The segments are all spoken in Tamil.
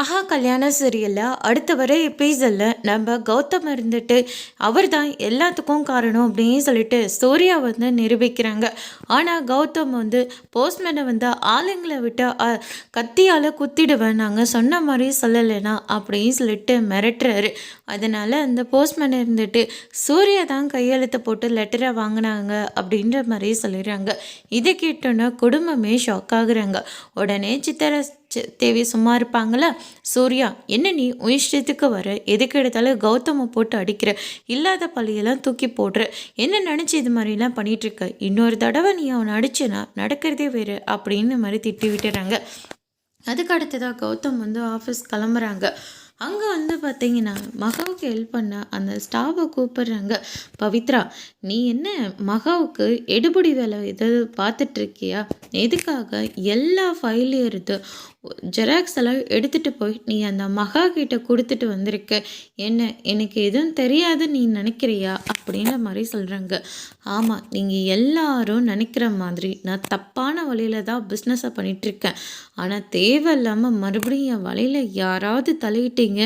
ஆஹா கல்யாண சீரியலில் அடுத்த வர எபிசோடில் நம்ம கௌதம் இருந்துட்டு அவர் தான் எல்லாத்துக்கும் காரணம் அப்படின்னு சொல்லிட்டு சூர்யா வந்து நிரூபிக்கிறாங்க. ஆனால் கௌதம் வந்து போஸ்ட்மேனை வந்து ஆளுங்களை விட்டு கத்தியால் குத்திடுவேன் நாங்கள் சொன்ன மாதிரி சொல்லலைனா அப்படின்னு சொல்லிட்டு மிரட்டுறாரு. அதனால் அந்த போஸ்ட்மேன் இருந்துட்டு சூர்யா தான் கையெழுத்து போட்டு லெட்டரை வாங்கினாங்க அப்படின்ற மாதிரி சொல்லிடுறாங்க. இதை கேட்டோன்னே குடும்பமே ஷாக் ஆகுறாங்க. உடனே சித்தரை தேவி சும்மா இருப்பாங்களா சூர்யா என்ன நீ உன் இஷ்டத்துக்கு வர? எதுக்கு எடுத்தாலும் கௌதமை போட்டு அடிக்கிற. இல்லாத பழியெல்லாம் தூக்கி போடுற. என்ன நினச்சி இது மாதிரிலாம் பண்ணிகிட்ருக்க இருக்க இன்னொரு தடவை நீ அவனை அடிச்சேனா நடக்கிறதே வேறு அப்படின்னு மாதிரி திட்டி விட்டுறாங்க. அதுக்கு அடுத்ததாக கௌதம் வந்து ஆஃபீஸ் கிளம்புறாங்க. அங்கே வந்து பார்த்தீங்கன்னா மகாவுக்கு ஹெல்ப் பண்ண அந்த ஸ்டாஃபை கூப்பிடுறாங்க. பவித்ரா நீ என்ன மகாவுக்கு எடுபடி வேலை எதாவது பார்த்துட்டு இருக்கியா? எதுக்காக எல்லா ஃபைலையும் எடுத்து ஜெராக்ஸ் எல்லாம் எடுத்துகிட்டு போய் நீ அந்த மகா கிட்ட கொடுத்துட்டு வந்திருக்க. என்ன எனக்கு எதுவும் தெரியாது நீ நினைக்கிறியா? அப்படின்ற மாதிரி சொல்கிறாங்க ஆமாம் நீங்கள் எல்லாரும் நினைக்கிற மாதிரி நான் தப்பான வழியில் தான் பிஸ்னஸை பண்ணிகிட்ருக்கேன் ஆனால் தேவையில்லாமல் மறுபடியும் என் வழியில் யாராவது தலையிட்டீங்க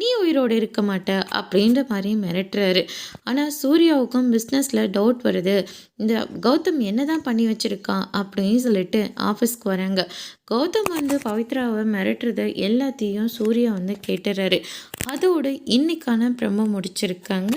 நீ உயிரோடு இருக்க மாட்ட அப்படின்ற மாதிரி மிரட்டுறாரு. ஆனால் சூர்யாவுக்கும் பிஸ்னஸில் டவுட் வருது. இந்த கௌதம் என்ன தான் பண்ணி வச்சுருக்கான் அப்படின்னு சொல்லிட்டு ஆஃபீஸ்க்கு வராங்க. கௌதம் வந்து பவி பவித்ராவை மிரட்டுறத எல்லாத்தையும் சூர்யா வந்து கேட்டுறாரு. அதோடு இன்றைக்கான பிரம்ம முடிச்சிருக்காங்க.